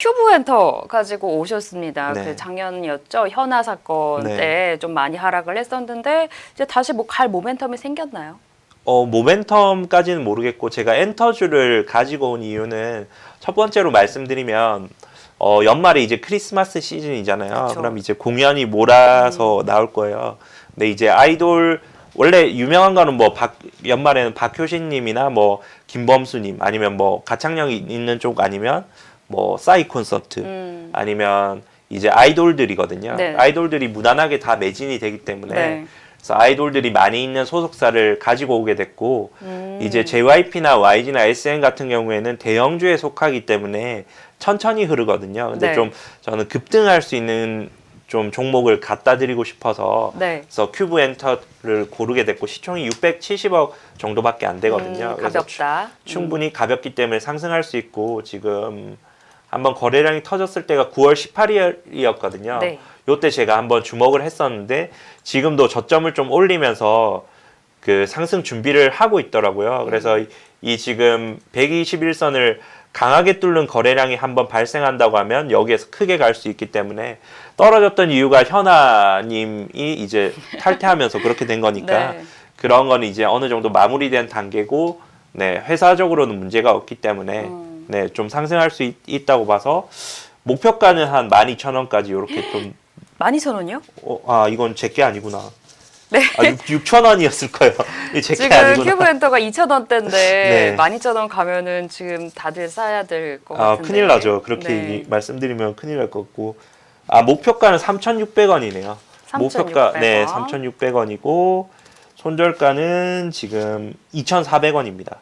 큐브 엔터 가지고 오셨습니다. 네. 그 작년이었죠. 현아 사건 네. 때 좀 많이 하락을 했었는데 이제 다시 뭐 갈 모멘텀이 생겼나요? 어, 모멘텀까지는 모르겠고 제가 엔터주를 가지고 온 이유는 첫 번째로 말씀드리면 어, 연말에 이제 크리스마스 시즌이잖아요. 그쵸. 그럼 이제 공연이 몰아서 나올 거예요. 근데 이제 아이돌 원래 유명한 거는 뭐 박, 연말에는 박효신 님이나 뭐 김범수 님 아니면 뭐 가창력이 있는 쪽 아니면 뭐 싸이 콘서트 음. 아니면 이제 아이돌들이거든요. 네. 아이돌들이 무난하게 다 매진이 되기 때문에 네. 그래서 아이돌들이 많이 있는 소속사를 가지고 오게 됐고 음. 이제 JYP나 YG나 SM 같은 경우에는 대형주에 속하기 때문에 천천히 흐르거든요. 근데 네. 좀 저는 급등할 수 있는 좀 종목을 갖다 드리고 싶어서 네. 그래서 큐브 엔터를 고르게 됐고 시총이 670억 정도밖에 안 되거든요. 음, 그래서 가볍다. 추- 충분히 가볍기 때문에 상승할 수 있고 지금 한번 거래량이 터졌을 때가 9월 18일이었거든요. 네. 요때 제가 한번 주목을 했었는데 지금도 저점을 좀 올리면서 그 상승 준비를 하고 있더라고요. 그래서 이, 이 지금 121선을 강하게 뚫는 거래량이 한번 발생한다고 하면 여기에서 크게 갈 수 있기 때문에 떨어졌던 이유가 현아님이 이제 탈퇴하면서 그렇게 된 거니까 네. 그런 거는 이제 어느 정도 마무리된 단계고 네 회사적으로는 문제가 없기 때문에 음. 네 좀 상승할 수 있, 다고 봐서 목표가는 한 12,000원까지 이렇게 좀 12,000원이요? 어, 아 이건 제게 아니구나. 네. 아 6, 6,000원이었을 거예요. 이 제게 지금 아니구나. 큐브 엔터가 2,000원대인데 네. 12,000원 가면은 지금 다들 사야 될것아 같은데. 큰일 나죠. 그렇게 네. 이- 말씀드리면 큰일 날 것 같고. 아 목표가는 3,600원이네요. 목표가 3,600원. 네 3,600원이고 손절가는 지금 2,400원입니다.